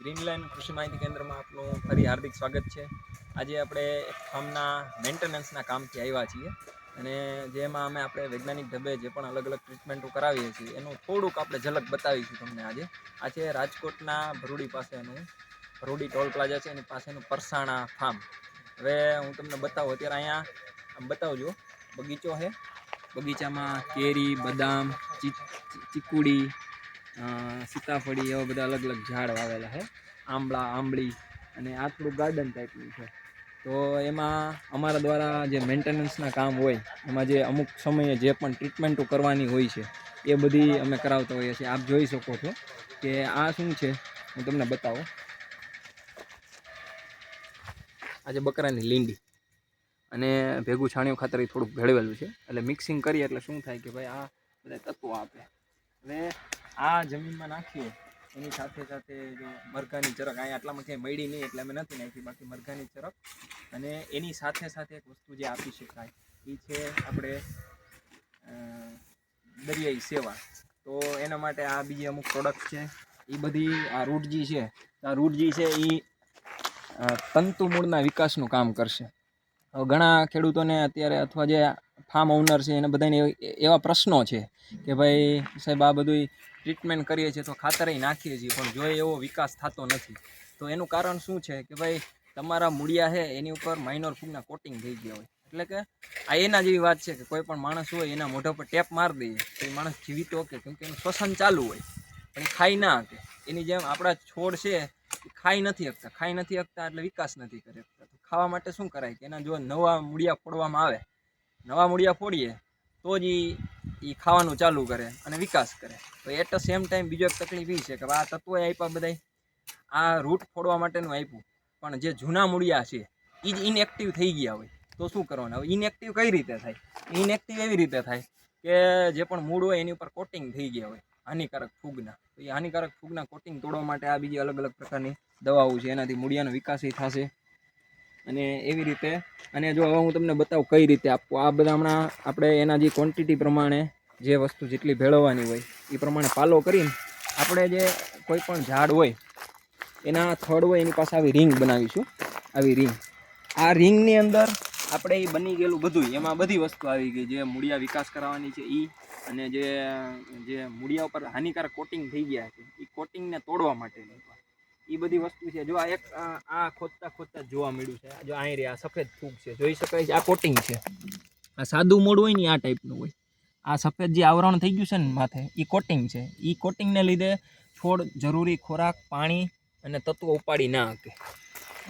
Greenland કૃષિ માહિતી કેન્દ્રમાં આપનું ફરી હાર્દિક સ્વાગત છે. આજે આપણે ફાર્મના મેન્ટેનન્સના કામથી આવ્યા છીએ અને જેમાં અમે આપણે વૈજ્ઞાનિક ઢબે જે પણ અલગ અલગ ટ્રીટમેન્ટો કરાવીએ છીએ, એનું થોડુંક આપણે ઝલક બતાવીશું તમને આજે. આ છે રાજકોટના ભરૂડી પાસેનું, ભરૂડી ટોલ પ્લાઝા છે, એની પાસેનું પરસાણા ફાર્મ. હવે હું તમને બતાવું, અત્યારે અહીંયા, આમ બતાવજો, બગીચો છે. બગીચામાં કેરી, બદામ ચીકુડી સીતાફળી, એવા બધા અલગ અલગ ઝાડ વાવેલા છે આંબળા, આંબળી અને આ થોડું ગાર્ડન ટાઈપનું છે. તો એમાં અમારા દ્વારા જે મેન્ટેનન્સના કામ હોય, એમાં જે અમુક સમયે જે પણ ટ્રીટમેન્ટો કરવાની હોય છે, એ બધી અમે કરાવતા હોઈએ છીએ. આપ જોઈ શકો છો કે આ શું છે, હું તમને બતાવું. આજે બકરાની લીંડી અને ભેગું છાણિયું ખાતર થોડુંક ભેળવેલું છે. એટલે મિક્સિંગ કરીએ એટલે શું થાય કે ભાઈ આ બધા તત્વો આપે. હવે આ જમીનમાં નાખીએ. એની સાથે સાથે જો મરઘાની ચરક, અહીંયા આટલામાં ક્યાંય મળી નહીં એટલે અમે નથી નાખી, બાકી મરઘાની ચરક. અને એની સાથે સાથે એક વસ્તુ જે આપી શકાય એ છે આપણે દરિયાઈ સેવા. તો એના માટે આ બીજી અમુક પ્રોડક્ટ છે. એ બધી આ રૂટજી છે. આ રૂટજી છે એ તંતુ મૂળના વિકાસનું કામ કરશે. હવે ઘણા ખેડૂતોને અત્યારે અથવા જે ફાર્મ ઓનર છે એને બધાને એવ- એવા પ્રશ્નો છે કે ભાઈ સાહેબ આ બધું ટ્રીટમેન્ટ કરીએ છીએ તો ખાતરે નાખીએ છીએ, પણ જો એવો વિકાસ થતો નથી. તો એનું કારણ શું છે કે ભાઈ, તમારા મૂળિયા છે, એની ઉપર માઇનોર ફૂગના કોટિંગ થઈ ગયા હોય. એટલે કે આ એના જેવી વાત છે કે કોઈ પણ માણસ હોય, એના મોઢા પર ટેપ મારી દઈએ તો એ માણસ જીવિત ઓકે કેમ કે એનું શ્વસન ચાલુ હોય. પણ એ ખાઈ ના શકે એની જેમ આપણા છોડ છે, એ ખાઈ નથી શકતા. ખાઈ નથી શકતા એટલે વિકાસ નથી કરી શકતા. તો ખાવા માટે શું કરાય કે એના જો નવા મૂળિયા ફોડવામાં આવે. નવા મૂળિયા ફોડીએ, તો જ એ ખાવાનું ચાલુ કરે અને વિકાસ કરે. તો એટ ધ સેમ ટાઈમ બીજો એક તકલીફ એ છે કે આ તત્વો આપ્યા બધાય. આ રૂટ ફોડવા માટેનું આપ્યું પણ જે જૂના મૂળિયા છે એ જ ઇનએક્ટિવ થઈ ગયા હોય. તો શું કરવાનું? હવે ઇનએક્ટિવ કઈ રીતે થાય? ઇનએક્ટિવ એવી રીતે થાય કે જે પણ મૂળ હોય એની ઉપર કોટિંગ થઈ ગયા હોય. હાનિકારક ફૂગના. તો એ હાનિકારક ફૂગના કોટિંગ તોડવા માટે આ બીજી અલગ અલગ પ્રકારની દવાઓ છે. એનાથી મૂળિયાનો વિકાસ એ થશે. અને એવી રીતે, અને જો હવે હું તમને બતાવું કઈ રીતે આપવું. આ બધા હમણાં આપણે એના જે ક્વોન્ટિટી પ્રમાણે જે વસ્તુ જેટલી ભેળવવાની હોય, એ પ્રમાણે પાલો કરીને આપણે જે કોઈ પણ ઝાડ હોય, એના થડ હોય, એની પાસે આવી રિંગ બનાવીશું. આવી રિંગ આ રિંગની અંદર આપણે એ બની ગયેલું બધું એમાં બધી વસ્તુ આવી ગઈ. જે મૂળિયા વિકાસ કરાવવાની છે એ અને જે જે મૂળિયા ઉપર હાનિકારક કોટિંગ થઈ ગયા છે. એ કોટિંગને તોડવા માટેની. એ બધી વસ્તુ છે. જો આ એક, આ ખોદતા ખોદતા જોવા મળ્યું છે. જો અહીં આ સફેદ ફૂગ છે. જોઈ શકાય છે આ કોટિંગ છે. આ સાદું મોડ હોય ને આ ટાઈપનું હોય. આ સફેદ જે આવરણ થઈ ગયું છે ને માથે એ કોટિંગ છે. એ કોટિંગને લીધે છોડ જરૂરી ખોરાક, પાણી અને તત્વો ઉપાડી ના શકે.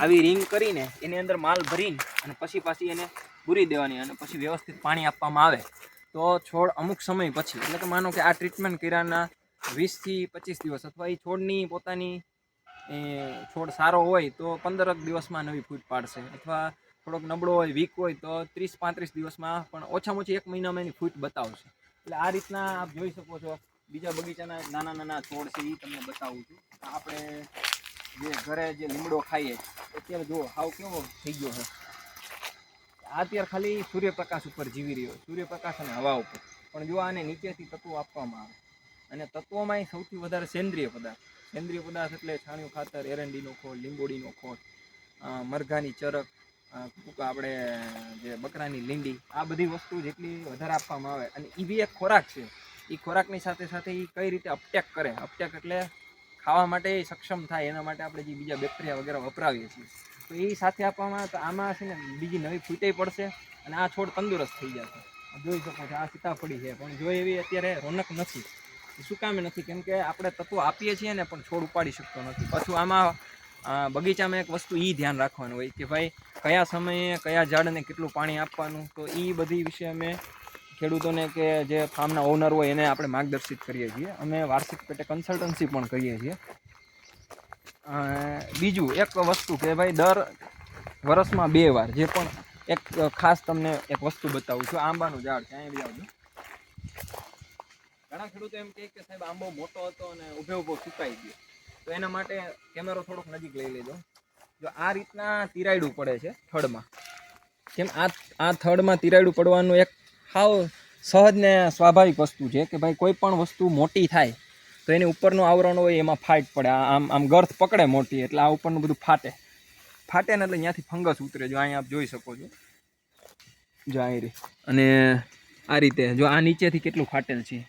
આવી રિંગ કરીને એની અંદર માલ ભરીને અને પછી પાછી એને પૂરી દેવાની અને પછી વ્યવસ્થિત પાણી આપવામાં આવે. તો છોડ અમુક સમય પછી, એટલે કે માનો કે આ ટ્રીટમેન્ટ કર્યાના વીસથી પચીસ દિવસ અથવા એ છોડની પોતાની એ છોડ સારો હોય તો પંદરક દિવસમાં નવી ફૂટ પાડશે. અથવા થોડોક નબળો હોય, વીક હોય તો ત્રીસ પાંત્રીસ દિવસમાં પણ ઓછામાં ઓછી એક મહિનામાં એની ફૂટ બતાવશે. એટલે આ રીતના આપ જોઈ શકો છો, બીજા બગીચાના નાના નાના છોડ છે, એ તમને બતાવું છું. આપણે જે ઘરે જે લીમડો ખાઈએ, અત્યારે જુઓ, હાવ કેવો થઈ ગયો છે. અત્યારે ખાલી સૂર્યપ્રકાશ ઉપર જીવી રહ્યો સૂર્યપ્રકાશ અને હવા ઉપર. પણ જો આને નીચેથી તત્વો આપવામાં આવે. અને તત્વોમાં સૌથી વધારે સેન્દ્રિય પદાર્થ. સેન્દ્રિય પદાર્થ એટલે છાણિયું ખાતર, એરંડીનો ખોળ, લીંબોડીનો ખોળ મરઘાની ચરક ટૂંક આપણે જે બકરાની લીંડી, આ બધી વસ્તુ જેટલી વધારે આપવામાં આવે અને એ બી એક ખોરાક છે. એ ખોરાકની સાથે સાથે એ કઈ રીતે અપટેક કરે? અપટેક એટલે ખાવા માટે સક્ષમ થાય, એના માટે આપણે જે બીજા બેક્ટેરિયા વગેરે વપરાવીએ છીએ. તો એ સાથે આપવામાં તો આમાં છે ને બીજી નવી ફૂટે પડશે અને આ છોડ તંદુરસ્ત થઈ જશે. જોઈ શકો છો, આ સીતાફળી છે, પણ જો એવી અત્યારે રોનક નથી. શું કામે નથી? કેમ કે આપણે તત્વો આપીએ છીએ ને, પણ છોડ ઉપાડી શકતો નથી. પાછું આમાં બગીચામાં એક વસ્તુ એ ધ્યાન રાખવાનું હોય કે ભાઈ, કયા સમયે કયા ઝાડને કેટલું પાણી આપવાનું? તો એ બધી વિશે અમે ખેડૂતોને કે જે ફાર્મના ઓનર હોય એને આપણે માર્ગદર્શિત કરીએ છીએ. અમે વાર્ષિક પેટે કન્સલ્ટન્સી પણ કરીએ છીએ. બીજું એક વસ્તુ કે ભાઈ, દર વર્ષમાં બે વાર જે પણ એક ખાસ તમને એક વસ્તુ બતાવું છું. આંબાનું ઝાડ છે અહીંયા બી આવજો ઘણા ખેડૂતો એમ કહે કે સાહેબ આંબો મોટો હતો અને ઊભે ઊભો સુકાઈ ગયો. તો એના માટે કેમેરો થોડોક નજીક લઈ લેજો. જો આ રીતના તિરાયડું પડે છે થડમાં. કેમ આ આ થડમાં તિરાયડું પડવાનું એક હાવ સહજ ને સ્વાભાવિક વસ્તુ છે કે ભાઈ કોઈ પણ વસ્તુ મોટી થાય, તો એની ઉપરનું આવરણ હોય એમાં ફાટ પડે. આ આમ આમ ગર્થ પકડે મોટી, એટલે આ ઉપરનું બધું ફાટે. ફાટે ને એટલે ત્યાંથી ફંગસ ઉતરે. જો અહીંયા આપ જોઈ શકો છો. જો અહીં અને આ રીતે જો આ નીચેથી કેટલું ફાટેલ છે.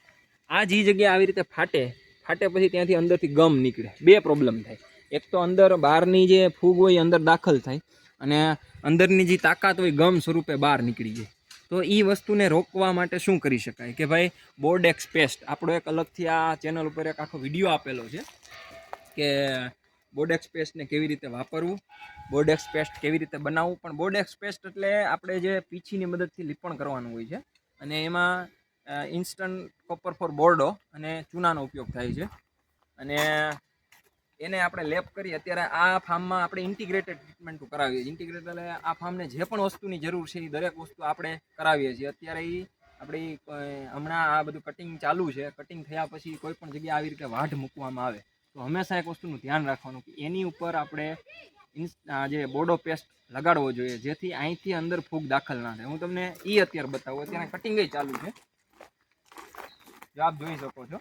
આ જે જગ્યા આવી રીતે ફાટે ફાટે પછી ત્યાંથી અંદરથી ગમ નીકળે. બે પ્રોબ્લેમ થાય. એક તો અંદર બહારની જે ફૂગ હોય અંદર દાખલ થાય અને અંદરની જે તાકાત હોય ગમ સ્વરૂપે બહાર નીકળી જાય. તો એ વસ્તુને રોકવા માટે શું કરી શકાય? કે ભાઈ બોર્ડ પેસ્ટ આપણો એક અલગથી આ ચેનલ ઉપર એક આખો વીડિયો આપેલો છે કે બોર્ડેક્સ પેસ્ટને કેવી રીતે વાપરવું બોર્ડેક્સ પેસ્ટ કેવી રીતે બનાવવું. પણ બોર્ડેક્સ પેસ્ટ એટલે આપણે જે પીછીની મદદથી લીપણ કરવાનું હોય છે અને એમાં ઇન્સ્ટન્ટ કોપર ફોર બોર્ડો અને ચૂનાનો ઉપયોગ થાય છે. અને એને આપણે લેપ કરી અત્યારે આ ફાર્મમાં આપણે ઇન્ટિગ્રેટેડ ટ્રીટમેન્ટ કરાવીએ છીએ. ઇન્ટિગ્રેટેડ એટલે આ ફાર્મને જે પણ વસ્તુની જરૂર છે એ દરેક વસ્તુ આપણે કરાવીએ છીએ. અત્યારે એ આપણી હમણાં આ બધું કટિંગ ચાલુ છે. કટિંગ થયા પછી કોઈ પણ જગ્યાએ આવી રીતે વાઢ મૂકવામાં આવે. તો હંમેશા એક વસ્તુનું ધ્યાન રાખવાનું કે એની ઉપર આપણે જે બોર્ડો પેસ્ટ લગાડવો જોઈએ, જેથી અહીંથી અંદર ફૂગ દાખલ ના થાય. હું તમને એ અત્યારે બતાવું. અત્યારે કટિંગ ચાલુ છે. જો આપ જોઈ શકો છો.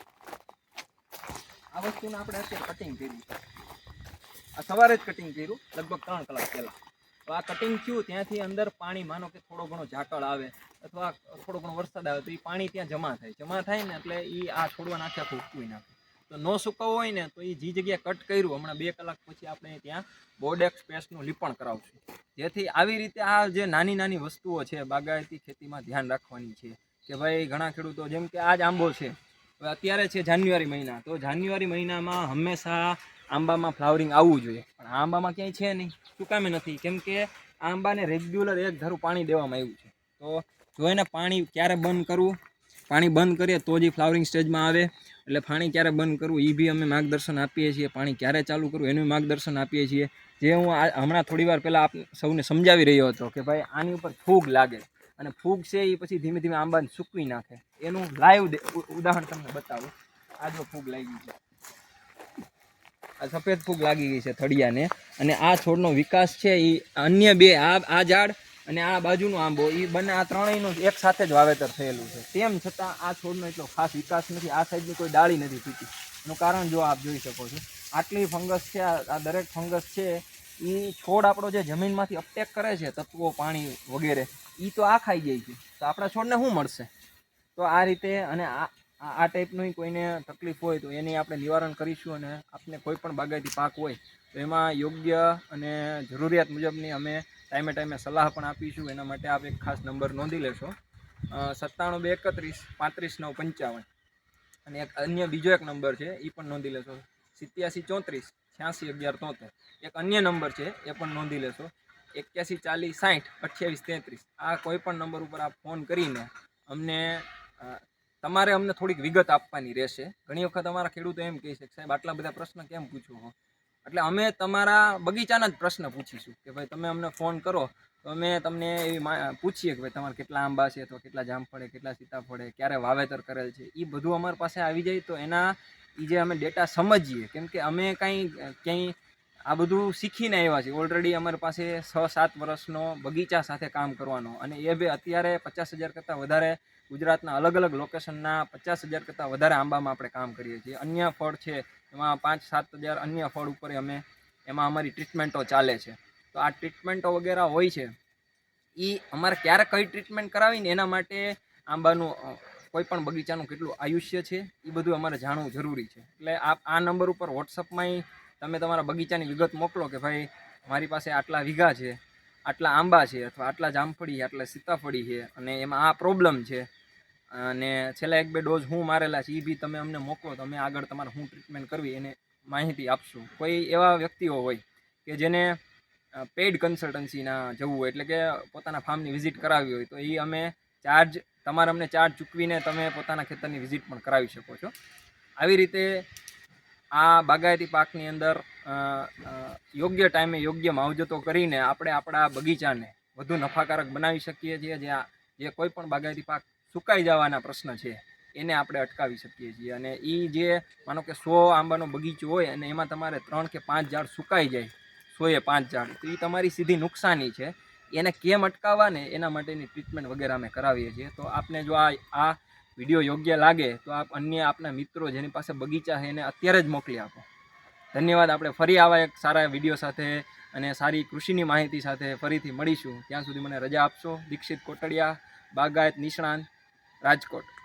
આ વસ્તુને આપણે અત્યારે કટિંગ કર્યું છે. આ સવારે જ કટિંગ કર્યું, લગભગ ત્રણ કલાક પહેલાં. તો આ કટિંગ થયું, ત્યાંથી અંદર પાણી, માનો કે થોડો ઘણો ઝાકળ આવે, અથવા થોડો ઘણો વરસાદ આવે, તો એ પાણી ત્યાં જમા થાય. જમા થાય ને એટલે એ આ છોડવા નાખે આખું ઉકવી નાખે. તો ન સુકાવો હોય ને, તો એ જે જગ્યાએ કટ કર્યું, હમણાં બે કલાક પછી આપણે ત્યાં બોર્ડેક્સ પેસ્ટનું લીપણ કરાવશું. જેથી આવી રીતે આ જે નાની નાની વસ્તુઓ છે, બાગાયતી ખેતીમાં ધ્યાન રાખવાની છે કે ભાઈ ઘણા ખેડૂતો, જેમ કે જ આંબો છે અત્યારે છે જાન્યુઆરી મહિના, તો જાન્યુઆરી મહિનામાં હંમેશા આંબામાં ફ્લાવરિંગ આવવું જોઈએ. પણ આંબામાં ક્યાંય છે નહીં, શું કામે નથી, કેમ કે આંબાને રેગ્યુલર એક ધારું પાણી દેવામાં આવ્યું છે. તો જો એને પાણી ક્યારે બંધ કરવું, પાણી બંધ કરીએ તો જ ફ્લાવરિંગ સ્ટેજમાં આવે. એટલે પાણી ક્યારે બંધ કરવું એ બી અમે માર્ગદર્શન આપીએ છીએ. પાણી ક્યારે ચાલુ કરવું, એનું માર્ગદર્શન આપીએ છીએ. જે હું હમણાં થોડી વાર પહેલાં આપ સૌને સમજાવી રહ્યો હતો કે ભાઈ આની ઉપર ફૂગ લાગે. અને ફૂગ છે એ પછી ધીમે ધીમે આંબાને સૂકવી નાખે. એનું લાઈવ ઉદાહરણ તમને બતાવું. આ જો ફૂગ લાગી છે. આ સફેદ ફૂગ લાગી ગઈ છે થળિયાને. અને આ છોડનો વિકાસ છે એ અન્ય બે આ આ ઝાડ અને આ બાજુનો આંબો એ બંને આ ત્રણેયનું એક સાથે જ વાવેતર થયેલું છે. તેમ છતાં આ છોડનો એટલો ખાસ વિકાસ નથી. આ સાઈડની કોઈ ડાળી નથી તૂટી. એનું કારણ જો આપ જોઈ શકો છો, આટલી ફંગસ છે આ દરેક ફંગસ છે એ છોડ આપણો જે જમીનમાંથી અપટેક કરે છે, તત્વો, પાણી વગેરે એ તો આ ખાઈ જાય છે. તો આપણા છોડને શું મળશે? તો આ રીતે અને આ આ ટાઈપનું કોઈને તકલીફ હોય તો એની આપણે નિવારણ કરીશું અને આપને કોઈ પણ બાગાયતી પાક હોય તો એમાં યોગ્ય અને જરૂરિયાત મુજબની અમે ટાઈમે ટાઈમે સલાહ પણ આપીશું. એના માટે આપ એક ખાસ નંબર નોંધી લેશો. સત્તાણું બે એકત્રીસ પાંત્રીસ નવ પંચાવન. અને એક અન્ય બીજો એક નંબર છે એ પણ નોંધી લેશો. સિત્યાસી ચોત્રીસ, છ્યાસી અગિયાર તોતેર. એક અન્ય નંબર છે, એ પણ નોંધી લેશો. એક્યાસી ચાલીસ સાઠ અઠ્યાવીસ તેત્રીસ. આ કોઈ પણ નંબર ઉપર આપ ફોન કરીને અમને તમારે અમને થોડીક વિગત આપવાની રહેશે. ઘણી વખત અમારા ખેડૂતો એમ કહે છે કે સાહેબ, આટલા બધા પ્રશ્ન કેમ પૂછો છો એટલે અમે તમારા બગીચાના જ પ્રશ્ન પૂછીશું કે ભાઈ, તમે અમને ફોન કરો. તો અમે તમને એવી પૂછીએ કે ભાઈ, તમારે કેટલા આંબા છે તો કેટલા જામફળે, કેટલા સીતાફળે, ક્યારે વાવેતર કરેલ છે એ બધું અમારી પાસે આવી જાય તો એના એ જે અમે ડેટા સમજીએ, કેમ કે અમે કાંઈ, ક્યાંય આ બધું શીખીને આવ્યા છીએ. ઓલરેડી અમારી પાસે છ, સાત વર્ષનો બગીચા સાથે કામ કરવાનો. અને એ બે અત્યારે પચાસ હજાર કરતાં વધારે ગુજરાતના અલગ અલગ લોકેશનના પચાસ હજાર કરતાં વધારે આંબામાં આપણે કામ કરીએ છીએ. અન્ય ફળ છે, એમાં પાંચ, સાત હજાર અન્ય ફળ ઉપર અમે, એમાં અમારી ટ્રીટમેન્ટો ચાલે છે. તો આ ટ્રીટમેન્ટો વગેરે હોય છે એ અમારે ક્યારે કઈ ટ્રીટમેન્ટ કરાવીને એના માટે આંબાનું કોઈ પણ બગીચાનું કેટલું આયુષ્ય છે એ બધું અમારે જાણવું જરૂરી છે. એટલે આપ આ નંબર ઉપર વોટ્સઅપમાંય તમે તમારા બગીચાની વિગત મોકલો કે ભાઈ, મારી પાસે આટલા વીઘા છે, આટલા આંબા છે, અથવા આટલા જામફળી આટલા સીતાફળી છે, અને એમાં આ પ્રોબ્લેમ છે, અને છેલ્લા એક બે ડોઝ હું મારેલા છે એ બી તમે અમને મોકલો, તો અમે આગળ તમારે શું ટ્રીટમેન્ટ કરવી, એને માહિતી આપશું. કોઈ એવા વ્યક્તિઓ હોય કે જેને પેઇડ કન્સલ્ટન્સીના જવું હોય, એટલે કે પોતાના ફાર્મની વિઝિટ કરાવી હોય, તો એ અમે ચાર્જ તમારે અમને ચાર્જ ચૂકવીને તમે પોતાના ખેતરની વિઝિટ પણ કરાવી શકો છો. આવી રીતે આ બાગાયતી પાકની અંદર યોગ્ય ટાઈમે યોગ્ય માવજતો કરીને આપણે આપણા બગીચાને વધુ નફાકારક બનાવી શકીએ છીએ. જે જે કોઈ પણ બાગાયતી પાક સુકાઈ જવાના પ્રશ્ન છે, એને આપણે અટકાવી શકીએ છીએ. અને એ જે, માનો કે સો આંબાનો બગીચો હોય અને એમાં તમારે ત્રણ કે પાંચ ઝાડ સુકાઈ જાય, સોએ પાંચ ઝાડ, તો એ તમારી સીધી નુકસાની છે. એને કેમ અટકાવવા ને એના માટેની ટ્રીટમેન્ટ વગેરે અમે કરાવીએ છીએ. તો આપને જો આ આ વીડિયો યોગ્ય લાગે, તો આપ અન્ય આપના મિત્રો જેની પાસે બગીચા છે એને અત્યારે જ મોકલી આપો. ધન્યવાદ, આપણે ફરી આવા એક સારા વીડિયો સાથે અને સારી કૃષિની માહિતી સાથે ફરીથી મળીશું. ત્યાં સુધી મને રજા આપશો. દીક્ષિત કોટડિયા, બાગાયત નિષ્ણાંત, રાજકોટ.